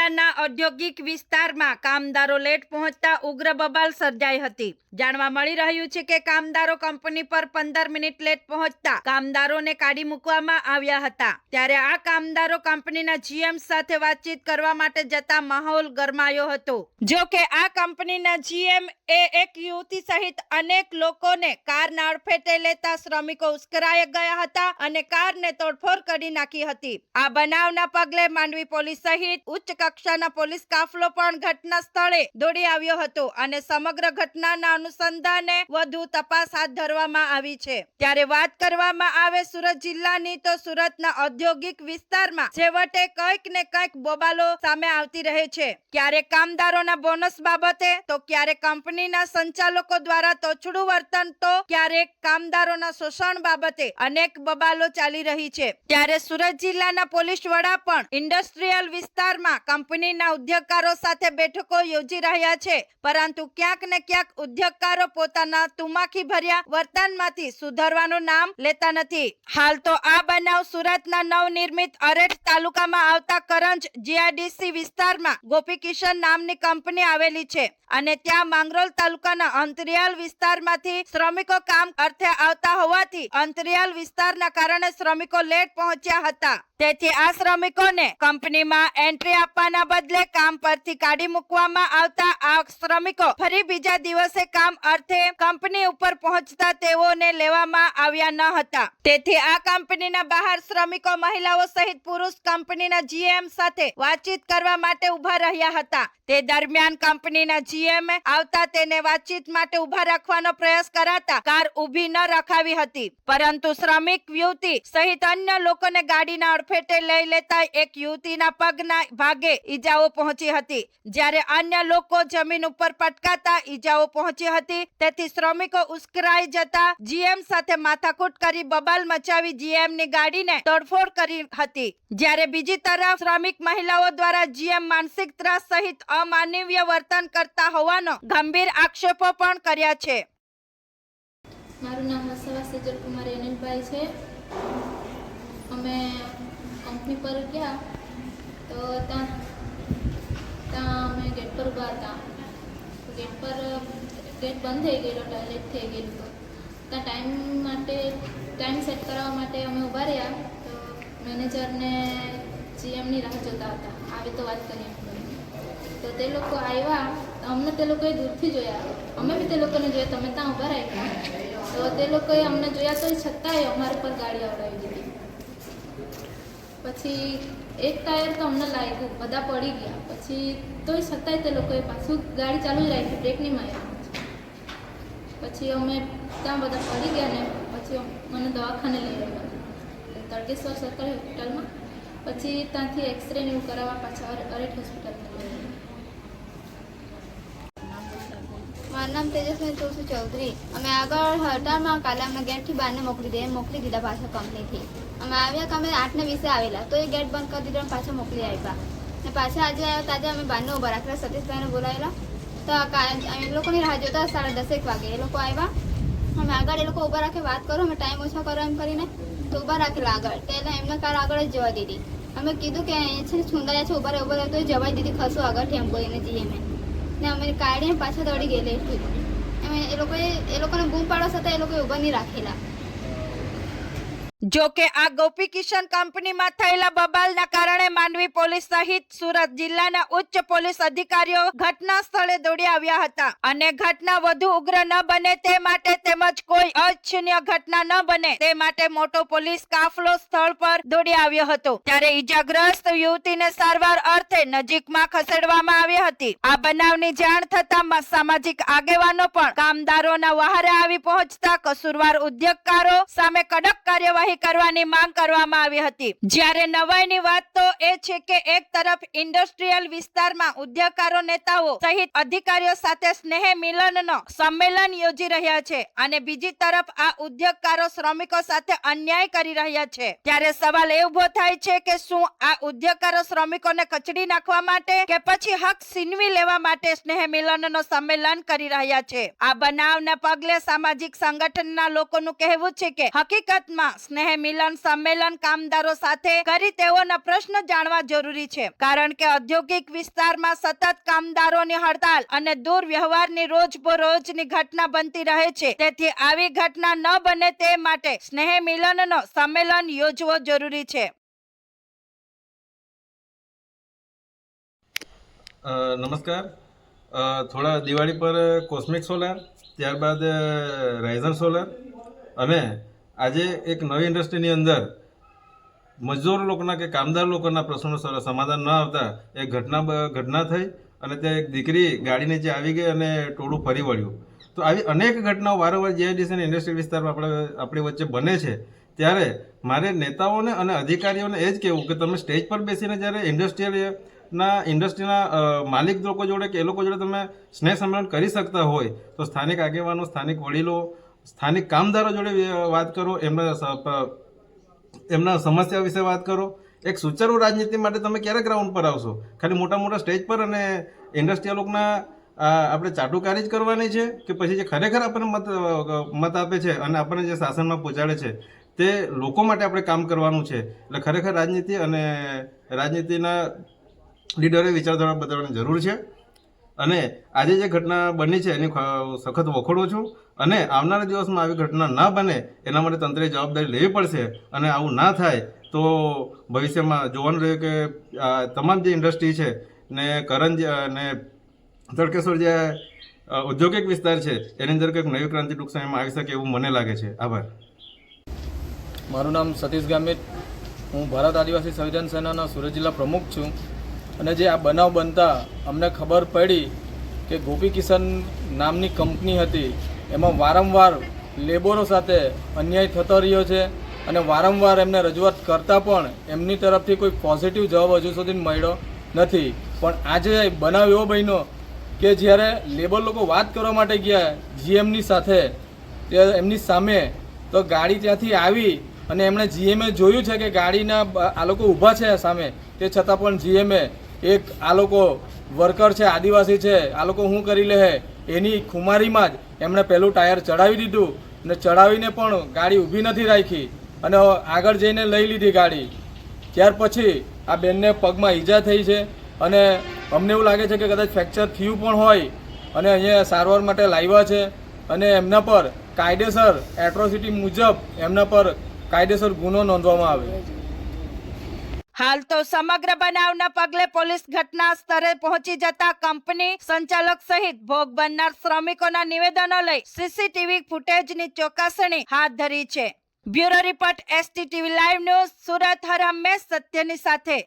જિલ્લાના ઔદ્યોગિક વિસ્તારમાં કામદારો લેટ પહોંચતા ઉગ્ર બબાલ સર્જાઈ હતી. જાણવા મળી રહ્યું છે કે કામદારો કંપની પર પંદર મિનિટ લેટ પહોંચતા કામદારોને કાઢી મૂકવામાં આવ્યા હતા. ત્યારે આ કામદારો કંપનીના જીએમ સાથે વાતચીત કરવા માટે જતા માહોલ ગરમાયો હતો. જો કે આ કંપનીના જીએમ એ એક યુવતી સહિત અનેક લોકોને કાર અડફેટે લેતા શ્રમિકો ઉશ્કેરાઈ ગયા હતા અને કારને તોડફોડ કરી નાખી હતી. આ બનાવના પગલે માંડવી પોલીસ સહિત ઉચ્ચ કક્ષાના પોલીસ કાફલો પણ ઘટના સ્થળે દોડી આવ્યો હતો અને સમગ્ર ઘટનાના અનુસંધાને વધુ તપાસ હાથ ધરવામાં આવી છે. ત્યારે વાત કરવામાં આવે સુરત જિલ્લાની તો સુરતના ઔદ્યોગિક વિસ્તારમાં છેવટે કંઈક ને કંઈક બોબાલો સામે આવતી રહે છે. ક્યારેક કામદારોના બોનસ બાબતે, તો ક્યારેક કંપનીના સંચાલકો દ્વારા તોછડું વર્તન, તો ક્યારેક કામદારોના શોષણ બાબતે અનેક બબાલો ચાલી રહી છે. ત્યારે સુરત જિલ્લાના પોલીસ વડા પણ ઇન્ડસ્ટ્રીયલ વિસ્તારમાં કંપનીના ઉદ્યોગકારો સાથે બેઠકો યોજી રહ્યા છે. પરંતુ ક્યાંક ને ક્યાંક ઉદ્યોગકારો પોતાના તુમાખી ભર્યા વર્તનમાંથી સુધરવાનું નામ લેતા નથી. હાલ તો આ બનાવ સુરતના નવનિર્મિત અરેઠ તાલુકામાં આવતા કરંજ જીઆઈડીસી વિસ્તારમાં ગોપી કિશન નામની કંપની આવેલી છે અને ત્યાં માંગરોલ તાલુકાના અંતરિયાળ વિસ્તારમાંથી શ્રમિકો કામ અર્થે આવતા હોવાથી અંતરિયાળ વિસ્તારના કારણે શ્રમિકો લેટ પહોંચ્યા હતા. તેથી આ શ્રમિકોને કંપનીમાં એન્ટ્રી આપવાના બદલે કામ પરથી કાઢી મૂકવામાં આવતા આ શ્રમિકો ફરી બીજા દિવસે કામ અર્થે કંપની ઉપર પહોંચતા તેઓને લેવામાં આવ્યા ન હતા. તેથી આ કંપનીના બહાર શ્રમિકો, મહિલાઓ સહિત પુરુષ કંપનીના જીએમ સાથે વાતચીત કરવા માટે ઊભા રહ્યા હતા. તે દરમિયાન કંપનીના જીએમ આવતા તેને વાતચીત માટે ઊભા રાખવાનો પ્રયાસ કરાતા કાર ઊભી ન રખાવી હતી. પરંતુ શ્રમિક યુવતી સહિત અન્ય લોકોને ગાડીના અડફેટે લઈ લેતા એક યુવતીના પગના ભાગે ઈજાઓ પહોંચી હતી. જ્યારે અન્ય લોકો જમીન ઉપર પટકાતા ઈજાઓ પહોંચી હતી, તેથી શ્રમિકો ઉશ્કેરાઈ જતા જીએમ સાથે માથાકૂટ કરી બબાલ મચાવી જીએમની ગાડીને તોડફોડ કરી હતી. જ્યારે બીજી તરફ શ્રમિક મહિલાઓ દ્વારા જીએમ માનસિક ત્રાસ સહિત અમાનવીય વર્તન કરતા હોવાનો ગંભીર આક્ષેપો પણ કર્યા છે. મારું નામ વસવા સેજલ કુમાર અનિલભાઈ છે. અમે કંપની પર ગયા. તો ત્યાં ત્યાં અમે ગેટ પર ઊભા હતા. ગેટ પર ગેટ બંધ થઈ ગયેલો ટોયલેટ થઈ ગયેલું તો ત્યાં ટાઈમ માટે ટાઈમ સેટ કરાવવા માટે અમે ઊભા રહ્યા. તો મેનેજરને જીએમની રાહ જોતા હતા. આવે તો વાત કરીએ તો તે લોકો આવ્યા. અમને તે લોકોએ દૂરથી જોયા. અમે બી તે લોકોને જોયા. તમે ત્યાં ઊભા રહ્યા. તો તે લોકોએ અમને જોયા તો છતાંય અમારા પર ગાડી આવડાવી દીધી. પછી એક ટાયર તો અમને લાગ્યું, બધા પડી ગયા. પછી તોય છતાંય તે લોકોએ પાછું ગાડી ચાલુ જ રાખી બ્રેકની માર્યા. પછી અમે ત્યાં બધા પડી ગયા ને, પછી મને દવાખાને લઈ આવ્યા. તડકેશ્વર સરકારી હોસ્પિટલમાં. પછી ત્યાંથી એક્સરે ને એવું કરાવવા પાછા અરે- અરેઠ હોસ્પિટલમાં લઈ આવ્યા મારું નામ તેજસ્વી તુલસી ચૌધરી. અમે આગળ હડતાળમાં કાલે અમને ગેટથી બહારને મોકલી દે મોકલી દીધા પાછા કંપનીથી. અમે આવ્યા કે અમે આઠને વીસે આવેલા, તો એ ગેટ બંધ કરી દીધો પાછા મોકલી આવ્યા ને પાછા આજે આવ્યા તાજે અમે બહારને ઊભા રાખેલા, સતીશભાઈને બોલાવેલા. તો એ લોકોની રાહ જોતા સાડા દસેક વાગે એ લોકો આવ્યા. અમે આગળ એ લોકો ઊભા રાખે વાત કરો, અમે ટાઈમ ઓછો કરો એમ કરીને તો ઊભા રાખેલા આગળ. એટલે એમને કાર આગળ જ જવા દીધી. અમે કીધું કે અહીંયા છે ને છે, ઊભા રહે ઊભા રહે, તો જવા દીધી, ખસો આગળથી એમ કરીને જઈએ મેં ને અમે કાઢીને પાછા દોડી ગયેલી. એ લોકોએ, એ લોકોને બૂમ પાડવા છતાં એ લોકોએ ઊભા નહીં રાખેલા. જો આ ગોપી કિશન કંપનીમાં થયેલા બબાલના કારણે માંડવી પોલીસ સહિત સુરત જિલ્લાના ઉચ્ચ પોલીસ અધિકારીઓ ઘટના સ્થળે દોડી આવ્યા હતા. અને ઘટના વધુ ઉગ્ર ન બને તે માટે તેમજ કોઈ અચ્છનીય ઘટના ન બને તે માટે મોટો પોલીસ કાફલો સ્થળ પર દોડી આવ્યો હતો. ત્યારે ઈજાગ્રસ્ત યુવતીને સારવાર અર્થે નજીકમાં ખસેડવામાં આવી હતી. આ બનાવની જાણ થતા સામાજિક આગેવાનો પણ કામદારોના વહારે આવી પહોંચતા કસુરવાર ઉદ્યોગકારો સામે કડક કાર્યવાહી કરવાની માંગ કરવામાં આવી હતી. જ્યારે નવાઈની વાત તો એ છે કે એક તરફ ઇન્ડસ્ટ્રીયલ વિસ્તારમાં ઉદ્યોગકારો, નેતાઓ સહિત અધિકારીઓ સાથે સ્નેહ મિલનનો સંમેલન યોજી રહ્યા છે અને બીજી તરફ આ ઉદ્યોગકારો શ્રમિકો સાથે અન્યાય કરી રહ્યા છે. ત્યારે સવાલ એ ઊભો થાય છે કે શું આ ઉદ્યોગકારો શ્રમિકોને કચડી નાખવા માટે કે પછી હક છીનવી લેવા માટે સ્નેહ મિલનનો સંમેલન કરી રહ્યા છે? આ બનાવના પગલે સામાજિક સંગઠનના લોકોનું કહેવું છે કે હકીકતમાં સ્નેહ સ્નેહ મિલન, સંમેલન કામદારો સાથે કરી તેઓના પ્રશ્ન જાણવા જરૂરી છે. કારણ કે ઔદ્યોગિક વિસ્તારમાં સતત કામદારોની હડતાલ અને દુર્વ્યવહારની રોજબરોજની ઘટના બનતી રહે છે. તેથી આવી ઘટના ન બને તે માટે સ્નેહ મિલનનો સંમેલન યોજવો જરૂરી છે. નમસ્કાર. થોડા દિવાળી પર કોસ્મિક સોલાર, ત્યારબાદ રાઇઝન સોલાર અને આજે એક નવી ઇન્ડસ્ટ્રીની અંદર મજદૂર લોકોના કે કામદાર લોકોના પ્રશ્નો સમાધાન ન આવતા એક ઘટના ઘટના થઈ અને ત્યાં એક દીકરી ગાડી નીચે આવી ગઈ અને ટોળું ફરી વળ્યું. તો આવી અનેક ઘટનાઓ વારંવાર જીઆઈડીસી ઇન્ડસ્ટ્રીયલ વિસ્તારમાં આપણે, આપણી વચ્ચે બને છે. ત્યારે મારે નેતાઓને અને અધિકારીઓને એ જ કહેવું કે તમે સ્ટેજ પર બેસીને જ્યારે ઇન્ડસ્ટ્રીયલ ના, ઇન્ડસ્ટ્રીના માલિક લોકો જોડે કે એ લોકો જોડે તમે સ્નેહ સંમેલન કરી શકતા હોય, તો સ્થાનિક આગેવાનો, સ્થાનિક વડીલો સ્થાનિક કામદારો જોડે વાત કરો, એમના એમના સમસ્યા વિશે વાત કરો. એક સુચારુ રાજનીતિ માટે તમે ક્યારે ગ્રાઉન્ડ પર આવશો? ખાલી મોટા મોટા સ્ટેજ પર અને ઇન્ડસ્ટ્રીયલ લોકોના આપણે ચાટુકારી જ કરવાની છે કે પછી જે ખરેખર આપણને મત મત આપે છે અને આપણને જે શાસનમાં પહોંચાડે છે, તે લોકો માટે આપણે કામ કરવાનું છે. એટલે ખરેખર રાજનીતિ અને રાજનીતિના લીડરે વિચારધારા બદલવાની જરૂર છે. અને આજે જે ઘટના બની છે, એની સખત વખોડું છું. અને આવનારા દિવસમાં આવી ઘટના ના બને, એના માટે તંત્રે જવાબદારી લેવી પડશે અને આવું ના થાય, તો ભવિષ્યમાં જોવાનું રહ્યું કે તમામ જે ઇન્ડસ્ટ્રી છે, ને કરંજ અને તડકેશ્વર જે ઔદ્યોગિક વિસ્તાર છે, એની અંદર કંઈક નવી ક્રાંતિ ટૂંક સમયમાં આવી શકે એવું મને લાગે છે. આભાર. મારું નામ સતીશ ગામિત. હું ભારત આદિવાસી સંવિધાન સેનાના સુરત જિલ્લા પ્રમુખ છું. અને જે આ બનાવ બનતા અમને ખબર પડી કે ગોપી કિશન નામની કંપની હતી. એમાં વારંવાર લેબરો સાથે અન્યાય થતો રહ્યો છે અને વારંવાર એમને રજૂઆત કરતાં પણ એમની તરફથી કોઈ પોઝિટિવ જવાબ હજુ સુધી મળ્યો નથી. પણ આજે બનાવ એવો બન્યો કે જ્યારે લેબર લોકો વાત કરવા માટે ગયા જીએમની સાથે એમની સામે તો ગાડી ત્યાંથી આવી અને એમણે જીએમએ જોયું છે કે ગાડીના આ લોકો ઊભા છે સામે. તે છતાં પણ જીએમએ એક આ લોકો વર્કર છે, આદિવાસી છે, આ લોકો શું કરી લે એની ખુમારીમાં જ એમણે પહેલું ટાયર ચડાવી દીધું અને ચડાવીને પણ ગાડી ઊભી નથી રાખી અને આગળ જઈને લઈ લીધી ગાડી. ત્યાર પછી આ બેનને પગમાં ઈજા થઈ છે અને અમને એવું લાગે છે કે કદાચ ફ્રેક્ચર થયું પણ હોય અને અહીંયા સારવાર માટે લાવ્યા છે અને એમના પર કાયદેસર એટ્રોસિટી મુજબ એમના પર કાયદેસર ગુનો નોંધવામાં આવે. હાલ તો સમગ્ર બનાવના પગલે પોલીસ ઘટના સ્થળે પહોંચી જતા કંપની સંચાલક સહિત ભોગ બનનાર શ્રમિકોના નિવેદનો લઈ સીસીટીવી ફૂટેજની ચોકસણી હાથ ધરી છે. Bureau report STTV live news Surat હર હંમેશ સત્યની સાથે.